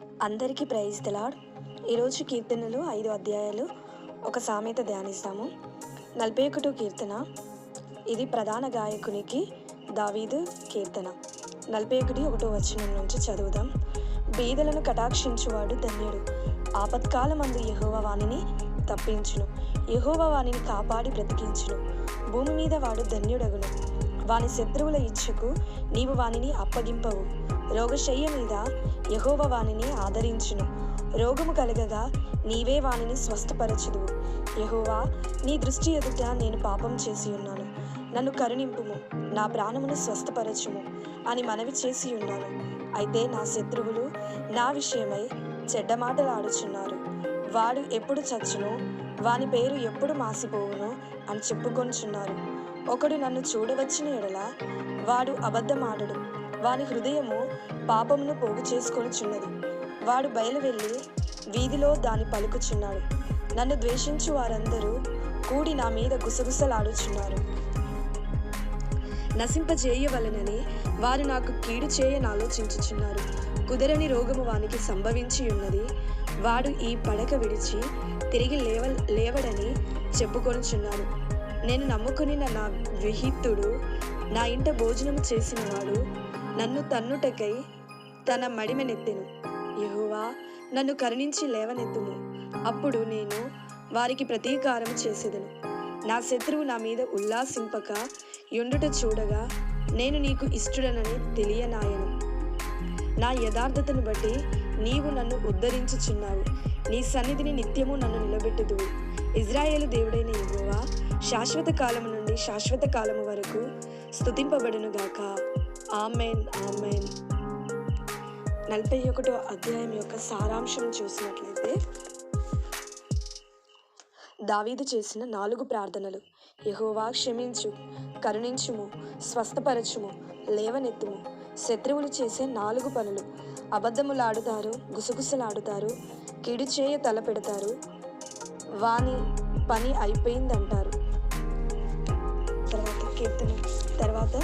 అందరికీ ప్రైజ్ తెలాడ్ ఈరోజు కీర్తనలు ఐదు అధ్యాయాలు ఒక సామెత ధ్యానిస్తాము. నలభై ఒకటో కీర్తన. ఇది ప్రధాన గాయకునికి దావీదు కీర్తన. నలభై ఒకటి ఒకటో వచనం నుంచి చదువుదాం. బీదలను కటాక్షించువాడు ధన్యుడు. ఆపత్కాలమందు యహోవ వాణిని తప్పించును. యెహోవ వాణిని కాపాడి బ్రతికించును. భూమి మీద వాడు ధన్యుడగును. వాని శత్రువుల ఇచ్చుకు నీవు వానిని అప్పగింపవు. రోగశయ్య మీద యహోవ వానిని ఆదరించును. రోగము కలగగా నీవే వానిని స్వస్థపరచుదువు. యహోవా నీ దృష్టి ఎదుట నేను పాపం చేసి ఉన్నాను నన్ను కరుణింపుము. నా ప్రాణమును స్వస్థపరచుము అని మనవి చేసి ఉన్నాను అయితే నా శత్రువులు నా విషయమై చెడ్డ మాటలు ఆడుచున్నారు వాడు ఎప్పుడు చచ్చునో? వాని పేరు ఎప్పుడు మాసిపోవునో? అని చెప్పుకొనుచున్నారు ఒకడు నన్ను చూడవచ్చిన ఎడల వాడు అబద్ధమాడడు. వాని హృదయము పాపమును పోగు చేసుకొనుచున్నది. వాడు బయలువెళ్ళి వీధిలో దాని పలుకుచున్నాడు. నన్ను ద్వేషించు వారందరూ కూడి నా మీద గుసగుసలాడుచున్నారు. నశింపజేయవలనని వారు నాకు కీడు చేయని ఆలోచించుచున్నారు. కుదరని రోగము వానికి సంభవించి ఉన్నది వాడు ఈ పడక విడిచి తిరిగి లేవ లేవడని చెప్పుకొనుచున్నాడు నేను నమ్ముకుని నా విహితుడు నా ఇంట భోజనము చేసినవాడు నన్ను తన్నుటకై తన మడిమెనెత్తెను యెహోవా నన్ను కరుణించి లేవనెత్తుము. అప్పుడు నేను వారికి ప్రతీకారం చేసేదను. నా శత్రువు నా మీద ఉల్లాసింపక ఎండుట చూడగా నేను నీకు ఇష్టడనని తెలియనాయను. నా యథార్థతను బట్టి నీవు నన్ను ఉద్ధరించుచున్నావు. నీ సన్నిధిని నిత్యము నన్ను నిలబెట్టుదువు. ఇజ్రాయేలు దేవుడైన యెహోవా శాశ్వత కాలము నుండి శాశ్వత కాలము వరకు స్థుతింపబడునుగాక ఆమెన్ ఆమెన్. నలభై ఒకటో అధ్యాయం యొక్క సారాంశం చూసినట్లయితే దావీదు చేసిన నాలుగు ప్రార్థనలు. యహోవా క్షమించు కరుణించుము స్వస్థపరచుము లేవనెత్తుము. శత్రువులు చేసే నాలుగు పనులు. అబద్ధములాడుతారు గుసగుసలాడుతారు కిడు చేయ తలపెడతారు. వాని పని అయిపోయిందంటారు. కీర్తన. తర్వాత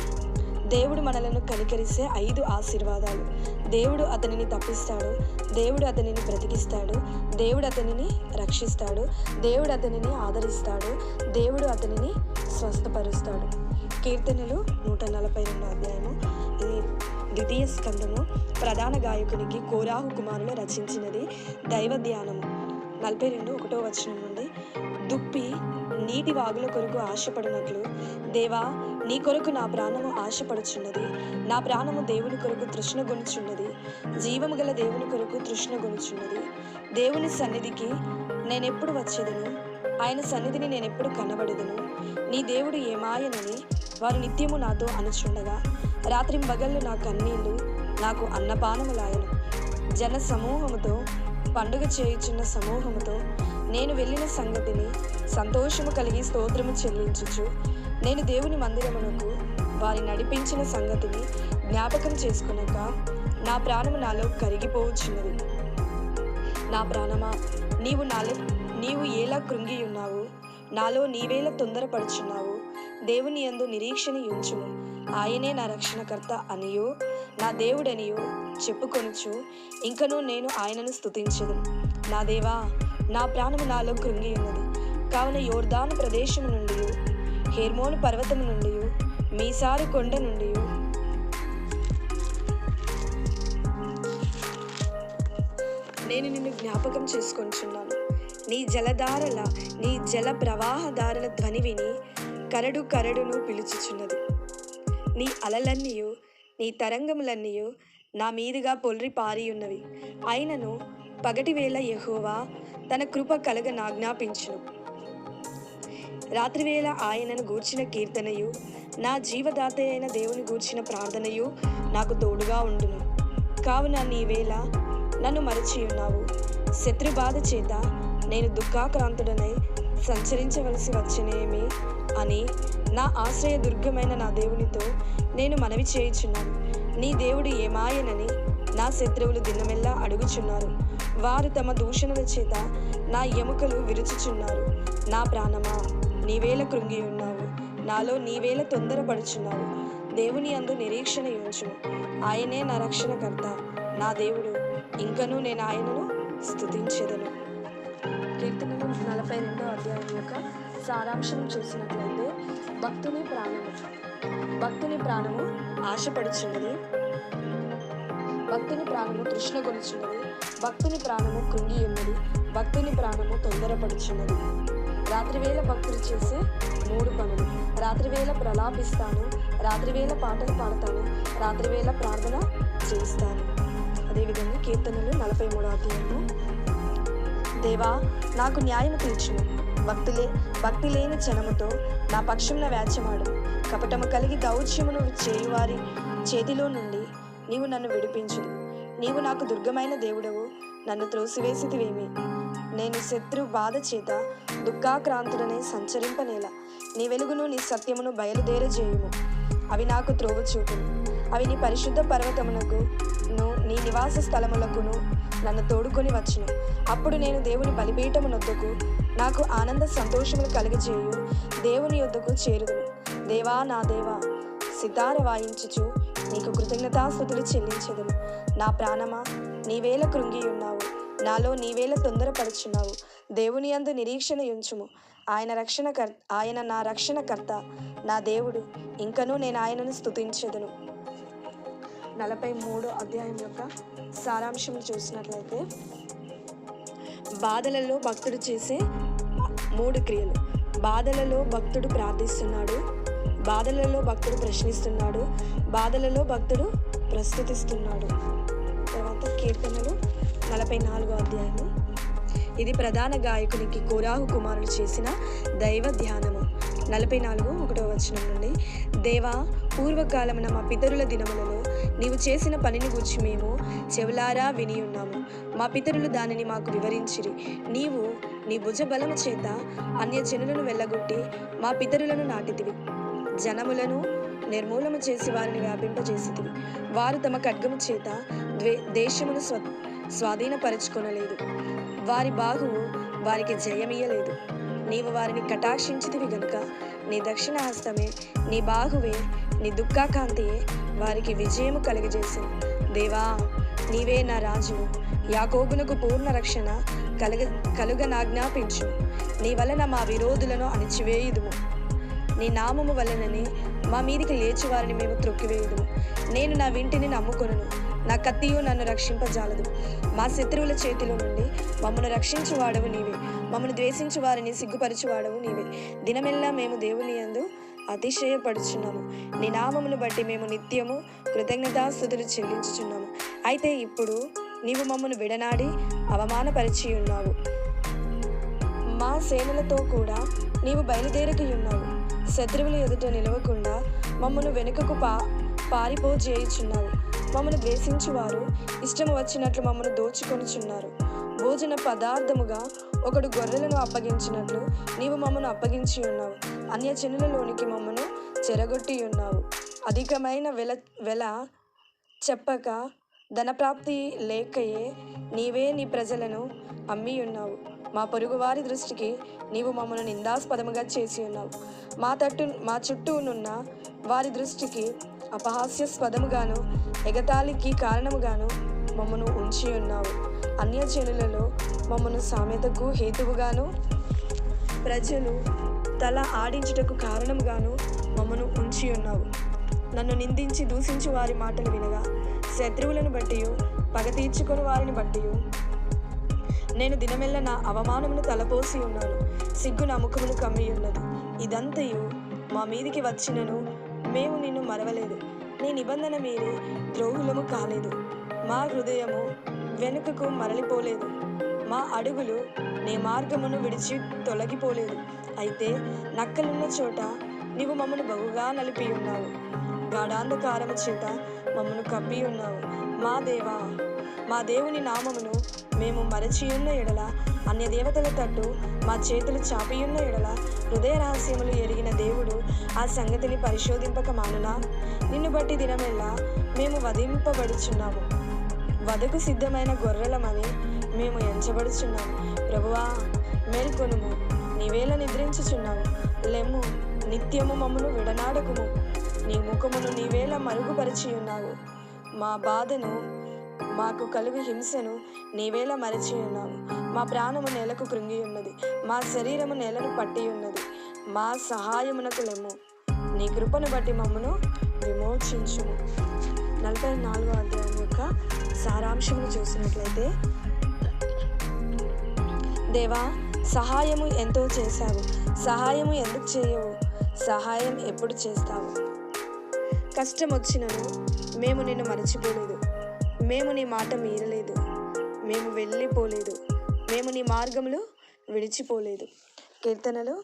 దేవుడు మనలను కనికరిస్తే ఐదు ఆశీర్వాదాలు. దేవుడు అతనిని తప్పిస్తాడు. దేవుడు అతనిని బ్రతికిస్తాడు. దేవుడు అతనిని రక్షిస్తాడు. దేవుడు అతనిని ఆదరిస్తాడు. దేవుడు అతనిని స్వస్థపరుస్తాడు. కీర్తనలు నూట నలభై రెండు అధ్యాయము. ఇది ద్వితీయ స్కందము. ప్రధాన గాయకునికి కోరాహు కుమారులు రచించినది దైవ ధ్యానము. నలభై రెండు ఒకటో వచనం నుండి దుప్పి నీటి వాగుల కొరకు ఆశపడినట్లు. దేవా నీ కొరకు నా ప్రాణము ఆశపడుచున్నది. నా ప్రాణము దేవుని కొరకు తృష్ణ గొనుచున్నది. జీవము గల దేవుని కొరకు తృష్ణ గొనుచున్నది. దేవుని సన్నిధికి నేనెప్పుడు వచ్చేదను? ఆయన సన్నిధిని నేనెప్పుడు కనబడేదను? నీ దేవుడు ఏమాయనని వారు నిత్యము నాతో అనుచుండగా రాత్రి మగళ్ళు నా కన్నీళ్ళు నాకు అన్నపానములాయను. జన సమూహముతో పండుగ చేయుచున్న సమూహముతో నేను వెళ్ళిన సంగతిని సంతోషము కలిగి స్తోత్రము చెల్లించుచు నేను దేవుని మందిరమునకు వారి నడిపించిన సంగతిని జ్ఞాపకం చేసుకునక నా ప్రాణము నాలో కరిగిపోవచ్చున్నది నా ప్రాణమా నీవు నాలో నీవు ఎలా కృంగి ఉన్నావు? నాలో నీవేలా తొందరపడుచున్నావు? దేవుని యందు నిరీక్షణ ఉంచుము ఆయనే నా రక్షణకర్త అనియో. నా దేవుడనియో. చెప్పుకొనుచు ఇంకనూ నేను ఆయనను స్తుతించదు నా దేవా నా ప్రాణము నాలో కృంగి ఉన్నది కావున యోర్దాను ప్రదేశము నుండి హెర్మోను పర్వతము నుండి మీసారు కొండ నుండి నేను నిన్ను జ్ఞాపకం చేసుకొంచున్నాను. నీ జలధారల నీ జల ప్రవాహదారుల ధ్వని విని కరడు కరడును పిలుచుచున్నది. నీ అలలన్నీయు నీ తరంగములన్నీయు నా మీదుగా పొల్రి పారియున్నవి అయినను పగటివేళ యహోవా తన కృప కలగ నాజ్ఞాపించును రాత్రివేళ ఆయనను గూర్చిన కీర్తనయు నా జీవదాత అయిన దేవుని గూర్చిన ప్రార్థనయు నాకు తోడుగా ఉండును. కావున నీవేళ నన్ను మరచి ఉన్నావు. శత్రుబాధ చేత నేను దుఃఖాక్రాంతుడనై సంచరించవలసి వచ్చనేమి అని నా ఆశ్రయ దుర్గమైన నా దేవునితో నేను మనవి చేయుచున్నాను. నీ దేవుడు ఏమాయనని నా శత్రువులు దినమెల్లా అడుగుచున్నారు. వారు తమ దూషణల చేత నా ఎముకలు విరుచుచున్నారు. నా ప్రాణమా నీవేల కృంగి ఉన్నావు నాలో నీవేల తొందరపడుచున్నావు. దేవుని అందు నిరీక్షణ ఉంచు ఆయనే నా రక్షణకర్త. నా దేవుడు ఇంకనూ నేను ఆయనను స్తుతించెదను. కీర్తనలు నలభై రెండో అధ్యాయం యొక్క సారాంశం చూసినట్లయితే భక్తుని ప్రాణము. భక్తుని ప్రాణము ఆశపడుచున్నది. భక్తుని ప్రాణము తృష్ణ కొనుచున్నది భక్తుని ప్రాణము కృంగి ఉన్నది. భక్తుని ప్రాణము తొందరపడుచున్నది. రాత్రివేళ భక్తులు చేసే మూడు పనులు. రాత్రివేళ ప్రలాపిస్తాను. రాత్రివేళ పాటలు పాడతాను. రాత్రివేళ ప్రార్థన చేస్తాను. అదేవిధంగా కీర్తనలు నలభై మూడో అధ్యాయము. దేవా నాకు న్యాయం తీర్చును భక్తులే భక్తి లేని క్షణముతో నా పక్షంలో వ్యాచ్యమాడు కపటము కలిగి దౌత్యమును చేయువారి చేతిలో నుండి నీవు నన్ను విడిపించు. నీవు నాకు దుర్గమైన దేవుడవు. నన్ను త్రోసివేసితివేమి? నేను శత్రు బాధ చేత దుఃఖాక్రాంతుడనే సంచరింపనేల. నీ వెలుగును నీ సత్యమును బయలుదేరజేయుము. అవి నాకు త్రోవ చూపును అవి నీ పరిశుద్ధ పర్వతమునకు నీ నివాస స్థలములకును నన్ను తోడుకొని వచ్చును. అప్పుడు నేను దేవుని బలిపీఠమునొద్దకు నాకు ఆనంద సంతోషములు కలుగజేయు. దేవుని యొద్దకు చేరుదును. దేవా నా దేవా సితార వాయించుచు నీకు కృతజ్ఞతాస్థుతులు చెల్లించెదను నా ప్రాణమా నీవేల కృంగి ఉన్నావు. నాలో నీవేల తొందరపరుచున్నావు దేవుని అందు నిరీక్షణ ఉంచుము ఆయన రక్షణకర్ ఆయన నా రక్షణకర్త నా దేవుడు. ఇంకనూ నేను ఆయనను స్థుతించదును నలభై మూడో అధ్యాయం యొక్క సారాంశం చూసినట్లయితే బాధలలో భక్తుడు చేసే మూడు క్రియలు. బాధలలో భక్తుడు ప్రార్థిస్తున్నాడు. బాధలలో భక్తుడు ప్రశ్నిస్తున్నాడు బాధలలో భక్తుడు ప్రస్తుతిస్తున్నాడు. తర్వాత కీర్తనలు నలభై నాలుగో అధ్యాయము. ఇది ప్రధాన గాయకునికి కోరాహు కుమారుడు చేసిన దైవ ధ్యానము. నలభై నాలుగు ఒకటో వచనం నుండి దేవా పూర్వకాలమున మా పితరుల దినములలో నీవు చేసిన పనిని గురించి మేము చెవులారా విని ఉన్నాము. మా పితరులు దానిని మాకు వివరించిరి. నీవు నీ భుజబలము చేత అన్యజనులను వెళ్ళగొట్టి మా పితరులను నాటితివి. జనములను నిర్మూలన చేసి వారిని వ్యాపింపజేసితివి. వారు తమ ఖడ్గము చేత ద్వే దేశమును స్వ స్వాధీనపరచుకొనలేదు. వారి బాహువు వారికి జయమియ్యలేదు. నీవు వారిని కటాక్షించితివి గనుక నీ దక్షిణ హస్తమే నీ బాహువే నీ దుఃఖాకాంతియే వారికి విజయము కలుగజేసింది దేవా నీవే నా రాజు. యాకోబునకు పూర్ణ రక్షణ కలుగ కలుగనాజ్ఞాపించు. నీ వలన మా విరోధులను అణిచివేయుదుము. నీ నామము వలననే మా మీదికి లేచి వారిని మేము త్రొక్కివేయదు నేను నా వింటిని నమ్ముకొను నా కత్తియు నన్ను రక్షింపజాలదు. మా శత్రువుల చేతిలో నుండి మమ్మను రక్షించువాడవు నీవే. మమ్మను ద్వేషించు వారిని సిగ్గుపరచువాడవు నీవే. దినమెల్లా మేము దేవుని యందు అతిశయపడుచున్నాము. నీ నామమును బట్టి మేము నిత్యము కృతజ్ఞతాస్థుతులు చెల్లించుచున్నాము. అయితే ఇప్పుడు నీవు మమ్మను విడనాడి అవమానపరిచి ఉన్నావు మా సేనలతో కూడా నీవు బయలుదేరికి ఉన్నావు శత్రువుల ఎదుట నిలవకుండా మమ్మను వెనుకకు పా పారిపోజేయుచున్నావు మమ్మను ద్వేషించువారు ఇష్టము వచ్చినట్లు మమ్మను దోచుకొనుచున్నారు. భోజన పదార్థముగా ఒకడు గొర్రెలను అప్పగించినట్లు నీవు మమ్మను అప్పగించి ఉన్నావు. అన్యజనులలోనికి మమ్మను చెరగొట్టి ఉన్నావు. అధికమైన వెల వెల చెప్పక ధనప్రాప్తి లేకయే నీవే నీ ప్రజలను అమ్మి ఉన్నావు. మా పొరుగువారి దృష్టికి నీవు మమ్మల్ని నిందాస్పదముగా చేసి ఉన్నావు. మా తట్టు మా చుట్టూనున్న వారి దృష్టికి అపహాస్యాస్పదముగాను ఎగతాళికి కారణముగాను మమ్మను ఉంచి ఉన్నావు. అన్యజనులలో మమ్మను సామెతకు హేతువుగాను ప్రజలు తల ఆడించుటకు కారణముగాను మమ్మను ఉంచి ఉన్నావు. నన్ను నిందించి దూషించు వారి మాటలు వినగా శత్రువులను బట్టి పగ తీర్చుకుని వారిని బట్టి నేను దినమెల్ల నా అవమానమును తలపోసి ఉన్నాను. సిగ్గు నా ముఖమును కమ్మి ఉన్నది. ఇదంతయు మా మీదికి వచ్చినను మేము నిన్ను మరవలేదు. నీ నిబంధన మీరి ద్రోహులము కాలేదు. మా హృదయము వెనుకకు మరలిపోలేదు. మా అడుగులు నీ మార్గమును విడిచి తొలగిపోలేదు. అయితే నక్కలున్న చోట నీవు మమ్మను బహుగా నలిపి ఉన్నావు. గాఢాంధకారము చేత మమ్మను కప్పి ఉన్నావు. మా దేవా మా దేవుని నామమును మేము మరచియున్న ఎడల అన్య దేవతల తట్టు మా చేతులు చాపియున్న ఎడల హృదయ రహస్యములు ఎరిగిన దేవుడు ఆ సంగతిని పరిశోధింపక మానునా నిన్ను బట్టి దినమెల్లా మేము వధింపబడుచున్నాము. వదకు సిద్ధమైన గొర్రెలమని మేము ఎంచబడుచున్నాము. ప్రభువా మేల్కొనుము. నీవేళ నిద్రించుచున్నావు. లెమ్ము నిత్యము మమ్మను విడనాడకుము. నీ ముఖమును నీవేళ మరుగుపరిచి ఉన్నావు మా బాధను మాకు కలుగు హింసను నీవేళ మరచి ఉన్నావు. మా ప్రాణము నేలకు కృంగి ఉన్నది. మా శరీరము నేలను పట్టి ఉన్నది. మా సహాయమునకు లెమ్ము. నీ కృపను బట్టి మమ్మను విమోచించుము. నలభై నాలుగో అధ్యాయం యొక్క సారాంశమును చూసినట్లయితే దేవా సహాయము ఎంతో చేశావు. సహాయము ఎందుకు చేయవు? సహాయం ఎప్పుడు చేస్తావు? కష్టం వచ్చినను మేము నిన్ను మరచిపోలేదు. మేము నీ మాట మీరలేదు. మేము వెళ్ళిపోలేదు. మేము నీ మార్గంలో విడిచిపోలేదు. కీర్తనలు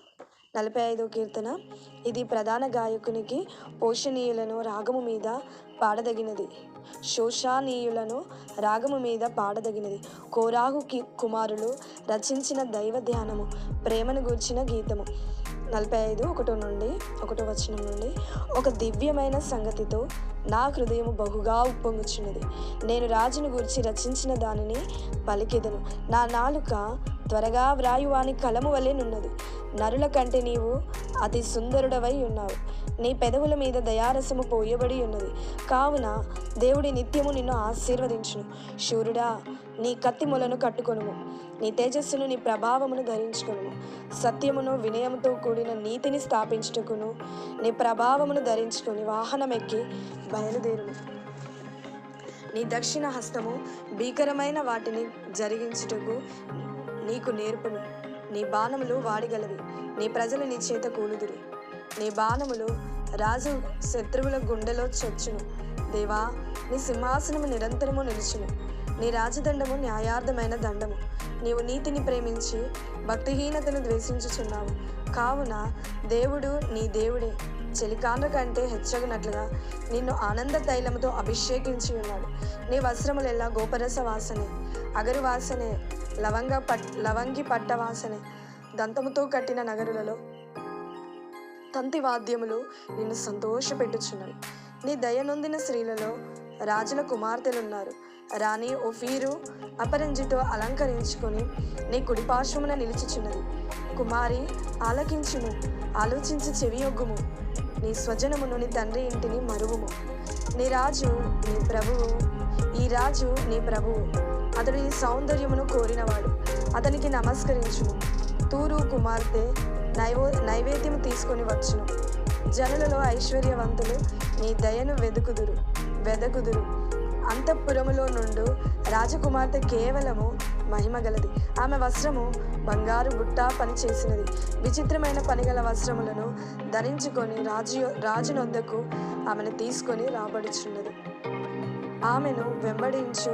నలభై ఐదో కీర్తన. ఇది ప్రధాన గాయకునికి పోషణీయులను రాగము మీద పాడదగినది. శోషానీయులను రాగము మీద పాడదగినది. కోరాహు కి కుమారులు రచించిన దైవ ధ్యానము ప్రేమను గూర్చిన గీతము. నలభై ఐదు ఒకటో నుండి ఒకటో వచనం నుండి ఒక దివ్యమైన సంగతితో నా హృదయము బహుగా ఉప్పొంగుచున్నది. నేను రాజును గురించి రచించిన దానిని పలికెదను. నా నాలుక త్వరగా వ్రాయువాని కలము వలెనున్నది నరుల కంటే నీవు అతి సుందరుడవై ఉన్నావు. నీ పెదవుల మీద దయారసము పోయబడి ఉన్నది. కావున దేవుడి నిత్యము నిన్ను ఆశీర్వదించును. శూరుడా నీ కత్తిములను కట్టుకొనుము. నీ తేజస్సును నీ ప్రభావమును ధరించుకును సత్యమును వినయముతో కూడిన నీతిని స్థాపించుటకును. నీ ప్రభావమును ధరించుకొని వాహనమెక్కి బయలుదేరుము. నీ దక్షిణ హస్తము భీకరమైన వాటిని జరిగించుటకు నీకు నేర్పును. నీ బాణములు వాడిగలవి. నీ ప్రజలు నీ చేత కూలుదురు. నీ బాణములు రాజు శత్రువుల గుండెలో చొచ్చును. దేవా నీ సింహాసనము నిరంతరము నిలుచును. నీ రాజదండము న్యాయార్థమైన దండము. నీవు నీతిని ప్రేమించి భక్తిహీనతను ద్వేషించుచున్నావు. కావున దేవుడు నీ దేవుడే. చెలికాండ్ర కంటే హెచ్చగినట్లుగా నిన్ను ఆనంద తైలముతో అభిషేకించి ఉన్నాడు నీ వస్త్రములెల్లా గోపరస వాసనే అగరు వాసనే లవంగ పట్ లవంగి పట్ట వాసనే దంతముతో కట్టిన నగరులలో తంతి వాద్యములు నిన్ను సంతోషపెట్టుచున్నాయి నీ దయనొందిన స్త్రీలలో రాజుల కుమార్తెలున్నారు. రాణి ఒఫీరు అపరంజితో అలంకరించుకొని నీ కుడిపార్శ్వమున నిలిచిచున్నది. కుమారి ఆలకించుము. ఆలోచించి చెవియొగ్గుము నీ స్వజనమును నీ తండ్రి ఇంటిని మరువుము. నీ రాజు నీ ప్రభువు. ఈ రాజు నీ ప్రభువు. అతడు ఈ సౌందర్యమును కోరినవాడు. అతనికి నమస్కరించుము. తూరు కుమార్తె నైవో నైవేద్యము తీసుకొని వచ్చును. జనులలో ఐశ్వర్యవంతులు నీ దయను వెదుకుదురు. వెదకుదురు. అంతఃపురములో నుండు రాజకుమార్తె కేవలము మహిమగలది. ఆమె వస్త్రము బంగారు బుట్ట పని చేసినది విచిత్రమైన పనిగల వస్త్రములను ధరించుకొని రాజు రాజునొద్దకు ఆమెను తీసుకొని రాబడుచున్నది. ఆమెను వెంబడించు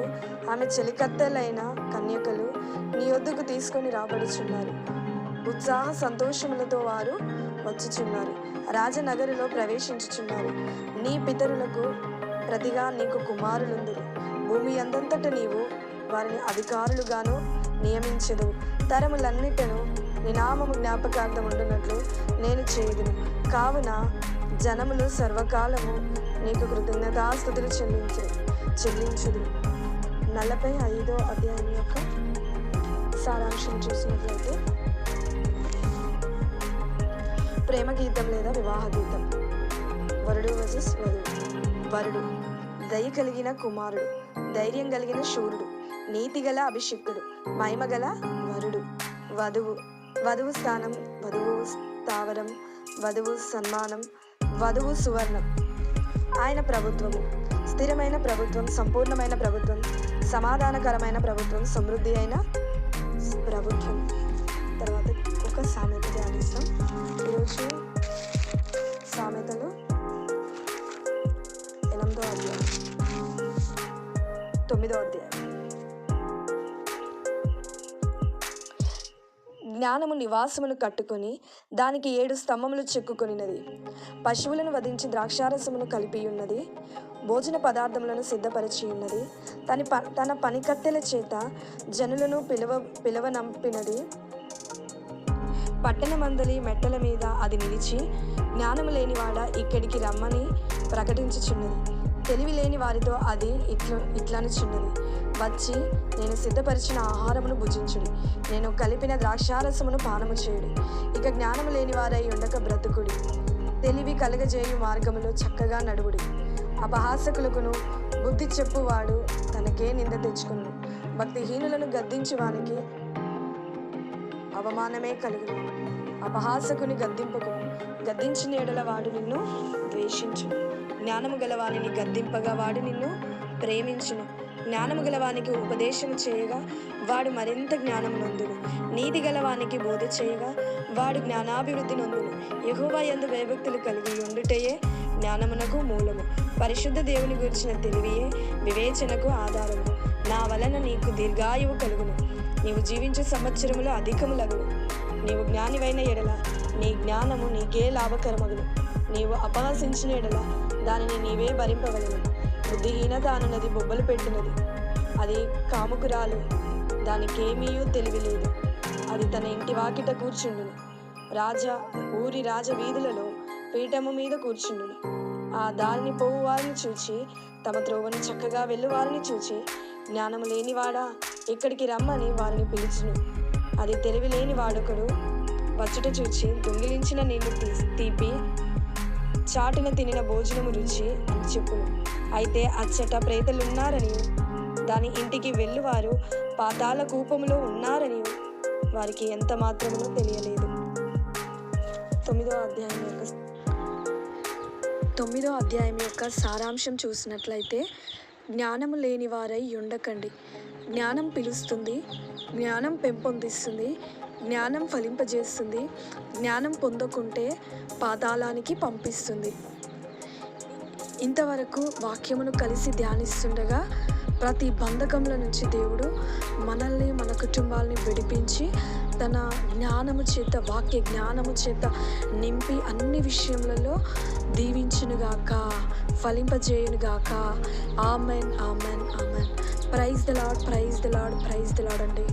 ఆమె చెలికత్తెలైన కన్యకలు నీ వద్దకు తీసుకొని రాబడుచున్నారు. ఉత్సాహ సంతోషములతో వారు వచ్చుచున్నారు. రాజనగరులో ప్రవేశించుచున్నారు. నీ పితరులకు ప్రతిగా నీకు కుమారులుందురు. భూమి అందంతట నీవు వారిని అధికారులుగాను నియమించదు తరములన్నిటను నీ నామము జ్ఞాపకార్థం ఉండునట్లు నేను చేయదును. కావున జనములు సర్వకాలము నీకు కృతజ్ఞతాస్థుతులు చెల్లించు చెల్లించుదు నలభై ఐదో అధ్యాయం యొక్క సారాంశం చూసినట్లయితే ప్రేమ గీతం లేదా వివాహ గీతం వరుడు వర్సెస్ వధువు. వరుడు. దయ కలిగిన కుమారుడు ధైర్యం కలిగిన శూరుడు నీతి గల అభిషిక్తుడు మహిమ గల వరుడు. వధువు వధువు స్థానం వధువు స్థావరం వధువు సన్మానం వధువు సువర్ణం. ఆయన ప్రభుత్వము స్థిరమైన ప్రభుత్వం సంపూర్ణమైన ప్రభుత్వం సమాధానకరమైన ప్రభుత్వం సమృద్ధి అయిన ప్రభుత్వం. తర్వాత ఒక సామెత ధ్యానిస్తాం. ఈరోజు సామెతలు తొమ్మిదో అధ్యాయం తొమ్మిదో అధ్యాయం జ్ఞానము నివాసమును కట్టుకొని దానికి ఏడు స్తంభములు చెక్కుకొనినది. పశువులను వధించి ద్రాక్షారసమును కలిపి ఉన్నది. భోజన పదార్థములను సిద్ధపరిచి ఉన్నది. తన ప తన పనికత్తెల చేత జనులను పిలువ పిలువనంపినది. పట్టణమందలి మెట్టల మీద అది నిలిచి జ్ఞానము లేనివాడ ఇక్కడికి రమ్మని ప్రకటించుచున్నది. తెలివి లేని వారితో అది ఇట్ల ఇట్లనుచున్నది వచ్చి నేను సిద్ధపరిచిన ఆహారమును భుజించుడి. నేను కలిపిన ద్రాక్షారసమును పానము చేయుడి. ఇక జ్ఞానము లేని వారై ఉండక బ్రతుకుడి. తెలివి కలగజేయు మార్గములో చక్కగా నడువుడి. అపహాసకులకును బుద్ధి చెప్పువాడు తనకే నింద తెచ్చుకును భక్తిహీనులను గద్దించి వానికి అవమానమే కలుగును. అపహాసకుని గద్దింపకు గద్దించిన ఎడల వాడు నిన్ను ద్వేషించును. జ్ఞానము గలవానిని గద్దింపగా వాడు నిన్ను ప్రేమించును. జ్ఞానము గలవానికి ఉపదేశం చేయగా వాడు మరింత జ్ఞానం నొందును. నీతి గలవానికి బోధ చేయగా వాడు జ్ఞానాభివృద్ధి నొందును. యెహోవా యందు భయభక్తులు కలిగి ఉండుటయే జ్ఞానమునకు మూలము. పరిశుద్ధ దేవుని గురించిన తెలివియే వివేచనకు ఆధారము. నా వలన నీకు దీర్ఘాయువు కలుగును. నీవు జీవించే సంవత్సరములో అధికములగును నీవు జ్ఞానివైన ఎడల నీ జ్ఞానము నీకే లాభకరమగును. నీవు అపహసించిన ఎడల దానిని నీవే భరింపవలను బుద్ధిహీనత అనున్నది బొబ్బలు పెట్టినది. అది కాముకురాలు. దానికేమీయూ తెలివి లేదు అది తన ఇంటి వాకిట కూర్చుండును. రాజా ఊరి రాజ వీధులలో పీఠము మీద కూర్చుండును. ఆ దారిని పోవు వారిని చూచి తమ త్రోవను చక్కగా వెళ్ళు వారిని చూచి జ్ఞానము లేనివాడా? ఇక్కడికి రమ్మని వారిని పిలిచును. అది తెలివి లేని వాడొకడు వచ్చుట చూచి దొంగిలించిన నీళ్ళు తీ తీపి చాటున తినిన భోజనము రుచి అని చెప్పును. అయితే అచ్చట ప్రేతలున్నారని దాని ఇంటికి వెళ్ళువారు పాతాల కూపములో ఉన్నారని వారికి ఎంత మాత్రమో తెలియలేదు. తొమ్మిదో అధ్యాయం యొక్క తొమ్మిదో అధ్యాయం యొక్క సారాంశం చూసినట్లయితే జ్ఞానము లేని వారై ఉండకండి. జ్ఞానం పిలుస్తుంది జ్ఞానం పెంపొందిస్తుంది జ్ఞానం ఫలింపజేస్తుంది జ్ఞానం పొందకుంటే పాతాళానికి పంపిస్తుంది. ఇంతవరకు వాక్యమును కలిసి ధ్యానిస్తుండగా ప్రతి బంధకముల నుంచి దేవుడు మనల్ని మన కుటుంబాలని విడిపించి తన జ్ఞానము చేత వాక్య జ్ఞానము చేత నింపి అన్ని విషయములలో దీవించునుగాక ఫలింపజేయునుగాక. Amen amen amen. Praise the Lord praise the Lord praise the Lord అండి.